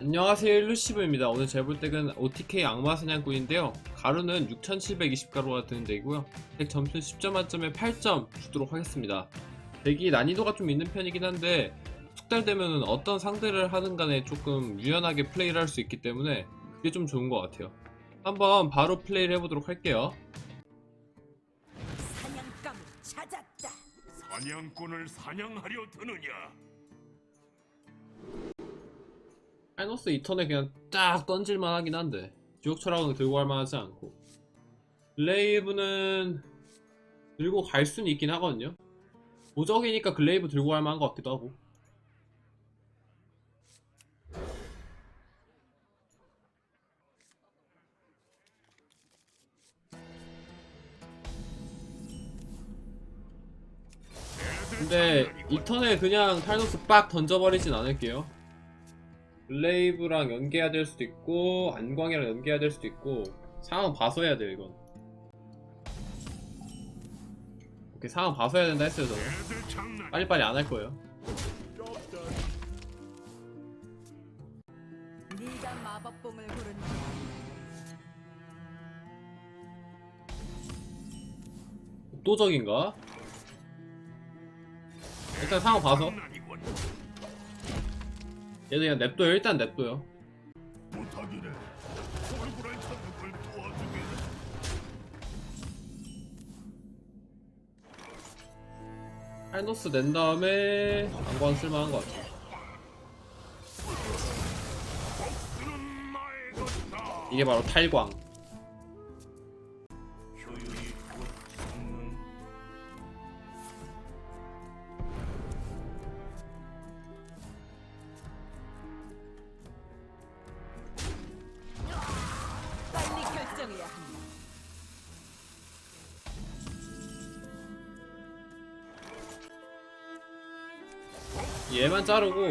안녕하세요 일루시브입니다. 오늘 제볼 덱은 OTK 악마 사냥꾼인데요. 가루는 6720가루가 드는 덱이고요. 덱 점수 10점 만점에 8점 주도록 하겠습니다. 덱이 난이도가 좀 있는 편이긴 한데 숙달되면 어떤 상대를 하는 간에 조금 유연하게 플레이를 할 수 있기 때문에 그게 좀 좋은 것 같아요. 한번 바로 플레이를 해보도록 할게요. 사냥감을 찾았다. 사냥꾼을 사냥하려 드느냐? 파이너스 2턴에 그냥 딱 던질만 하긴 한데 지옥 철학은 들고 갈 만하지 않고. 글레이브는 들고 갈 수는 있긴 하거든요. 보적이니까 글레이브 들고 갈 만한 것 같기도 하고. 근데 이 턴에 그냥 타이노스 빡 던져버리진 않을게요 블레이브랑 연계해야 될 수도 있고 안광이랑 연계해야 될 수도 있고 상황 봐서 해야 돼요 이건 오케이 상황 봐서 해야 된다 했어요 저는. 빨리빨리 안 할 거예요 네가 마법봉을 고른 독도적인가? 일단 상황 봐서. 얘도 그냥 냅둬요 일단 냅둬요 못하기래. 얼굴을 찾는 걸 도와주게. 타이노스 낸 다음에 안광 쓸만한 것 같아. 이게 바로 탈광 얘만 자르고.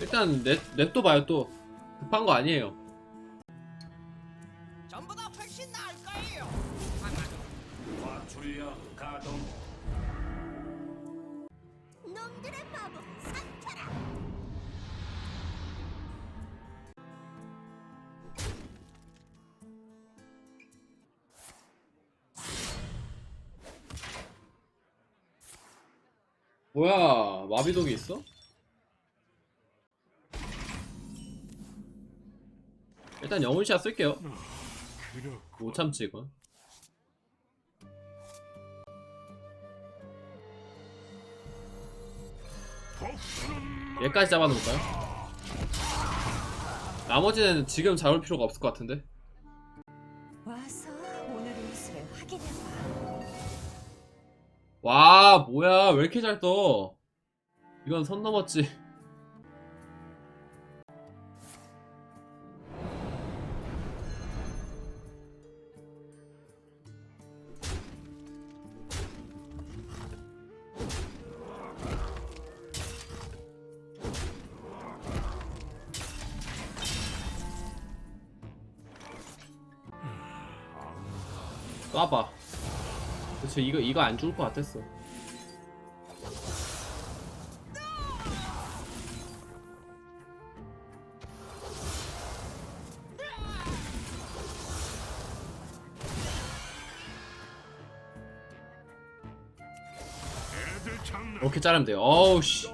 일단 냅, 냅둬 봐요 또 급한 거 아니에요 뭐야 마비독이 있어? 일단 영혼샷 쓸게요 못 참지 이건 얘까지 잡아놓을까요? 나머지는 지금 잡을 필요가 없을 것 같은데 와서 오늘 옷을 확인해봐. 와 뭐야. 왜 이렇게 잘 떠? 이건 선 넘었지. 쏴봐 그치 이거 이거 안 죽을 것 같았어. 이렇게 자르면 돼요. 어우 씨.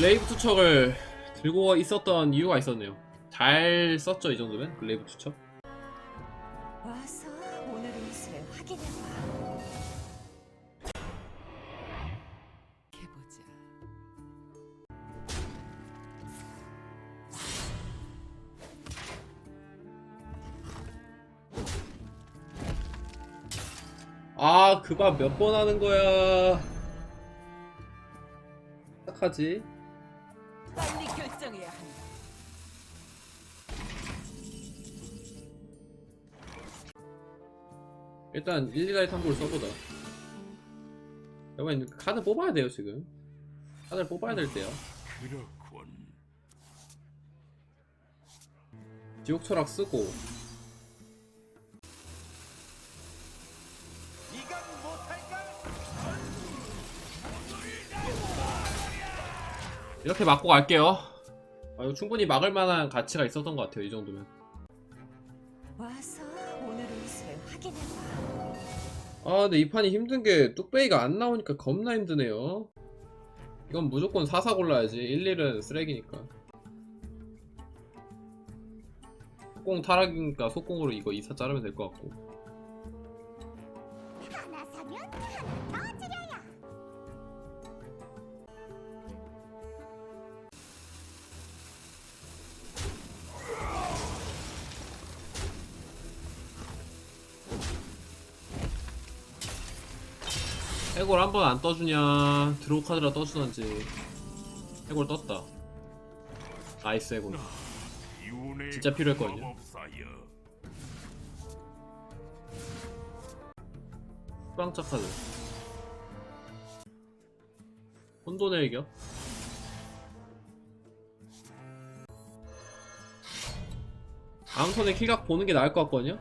레이브 투척을 들고 있었던 이유가 있었네요. 잘 썼죠 이 정도면? 그 레이브 투척 아 그바 몇번 하는 거야. 딱하지? 빨리 결정해야 한다. 일단 1, 2가의 탐구를 써보자. 여러분 카드 뽑아야 돼요 지금. 카드를 뽑아야 될 때요. 그렇군. 지옥 철학 쓰고 이렇게 맞고 갈게요. 아, 이거 충분히 막을 만한 가치가 있었던 것 같아요 이 정도면. 와서 오늘 옷을 확인해봐. 아 근데 이 판이 힘든 게 뚝배기가 안 나오니까 겁나 힘드네요. 이건 무조건 사사 골라야지. 11은 쓰레기니까. 속공 타락이니까 속공으로 이거 2사 자르면 될 것 같고. 하나 사면 해골 한 번 안 떠주냐? 드로우 카드라 떠주던지. 해골 떴다. 나이스 해골. 진짜 필요했거든요. 수방차 카드. 혼돈의 일격 다음 턴에 킬각 보는 게 나을 것 같거든요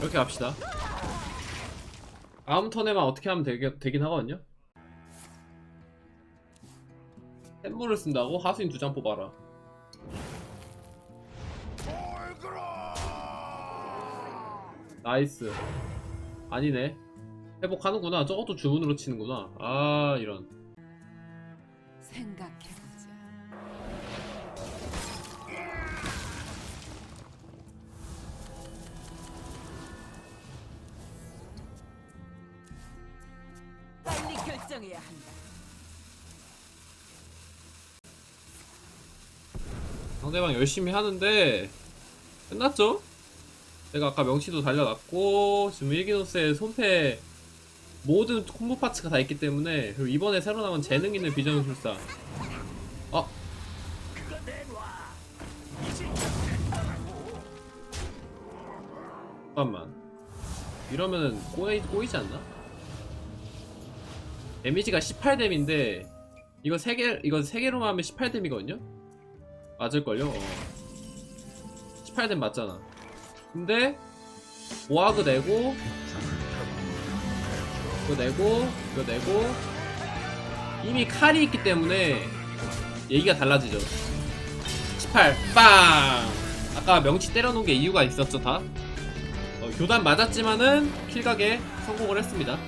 이렇게 갑시다. 다음 턴에만 어떻게 하면 되게, 되긴 하거든요? 샘물을 쓴다고? 하수인 두 장 뽑아라. 나이스. 아니네. 회복하는구나. 저것도 주문으로 치는구나. 아 이런. 생각해 결정해야 한다. 상대방 열심히 하는데 끝났죠? 제가 아까 명치도 달려놨고 지금 일기노스의 손패 모든 콤보 파츠가 다 있기 때문에 그리고 이번에 새로 나온 재능 있는 비전 술사 어? 잠깐만 이러면은 꼬이, 꼬이지 않나? 데미지가 18뎀인데 이거 3개 이거 3개로만 하면 18뎀이거든요? 맞을걸요? 어. 18뎀 맞잖아 근데 보아그 내고 이거 내고 이거 내고 이미 칼이 있기 때문에 얘기가 달라지죠 18 빵! 아까 명치 때려놓은 게 이유가 있었죠 다 어, 교단 맞았지만은 킬각에 성공을 했습니다